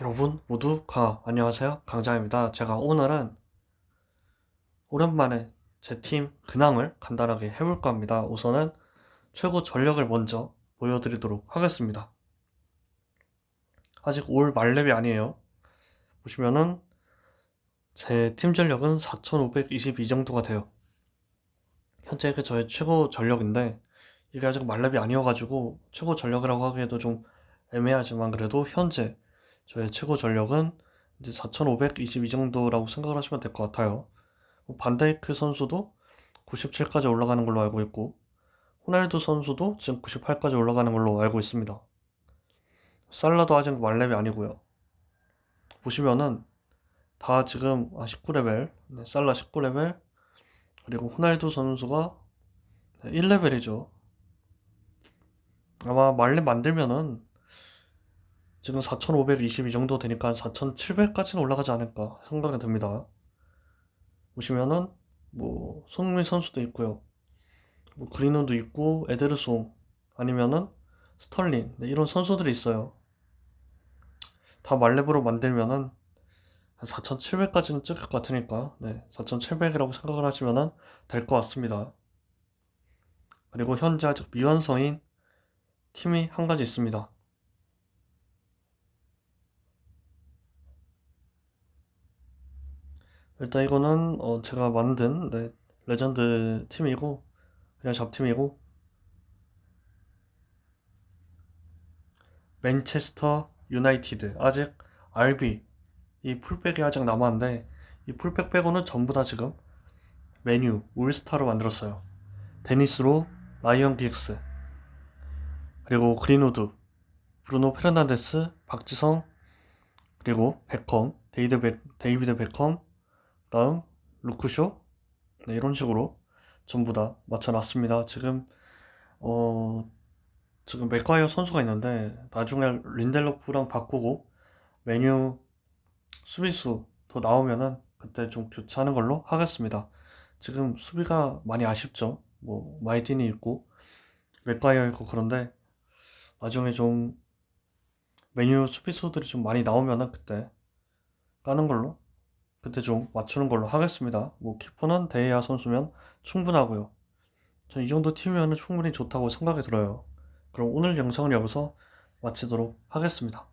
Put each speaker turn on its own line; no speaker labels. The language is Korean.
여러분 모두 강 안녕하세요. 강장입니다. 제가 오늘은 오랜만에 제 팀 근황을 간단하게 해볼까 합니다. 우선은 최고 전력을 먼저 보여드리도록 하겠습니다. 아직 올 말렙이 아니에요. 보시면은 제 팀 전력은 4522 정도가 돼요. 현재 이게 저의 최고 전력인데 이게 아직 말렙이 아니어가지고 최고 전력이라고 하기에도 좀 애매하지만 그래도 현재 저의 최고 전력은 이제 4,522 정도라고 생각을 하시면 될 것 같아요. 뭐 반다이크 선수도 97까지 올라가는 걸로 알고 있고, 호날두 선수도 지금 98까지 올라가는 걸로 알고 있습니다. 살라도 아직 말렙이 아니고요. 보시면은 다 지금 아 19레벨, 네, 살라 19레벨, 그리고 호날두 선수가 1레벨이죠. 아마 말렙 만들면은 지금 4,522 정도 되니까 4,700까지는 올라가지 않을까 생각이 듭니다. 보시면은 뭐 손흥민 선수도 있고요. 뭐 그린우드 있고 에데르송 아니면은 스털링 네, 이런 선수들이 있어요. 다 말렙으로 만들면은 4,700까지는 찍을 것 같으니까 네, 4,700이라고 생각을 하시면은 될 것 같습니다. 그리고 현재 아직 미완성인 팀이 한 가지 있습니다. 일단 이거는 어, 제가 만든 네, 레전드 팀이고 그냥 잡팀이고 맨체스터 유나이티드. 아직 RB 이 풀백이 아직 남았는데 이 풀백 빼고는 전부 다 지금 메뉴 올스타로 만들었어요. 데니스로 라이언 긱스 그리고 그린우드 브루노 페르난데스 박지성 그리고 베컴 데이드 베, 데이비드 베컴 다음 루크쇼 네, 이런 식으로 전부 다 맞춰놨습니다. 지금 어 지금 맥과이어 선수가 있는데 나중에 린델로프랑 바꾸고 메뉴 수비수 더 나오면은 그때 좀 교체하는 걸로 하겠습니다. 지금 수비가 많이 아쉽죠. 뭐 마이틴이 있고 맥과이어 있고 그런데 나중에 좀 메뉴 수비수들이 좀 많이 나오면은 그때 까는 걸로 그때 좀 맞추는 걸로 하겠습니다. 뭐 키퍼는 데이아 선수면 충분하고요. 전 이 정도 팀이면 충분히 좋다고 생각이 들어요. 그럼 오늘 영상은 여기서 마치도록 하겠습니다.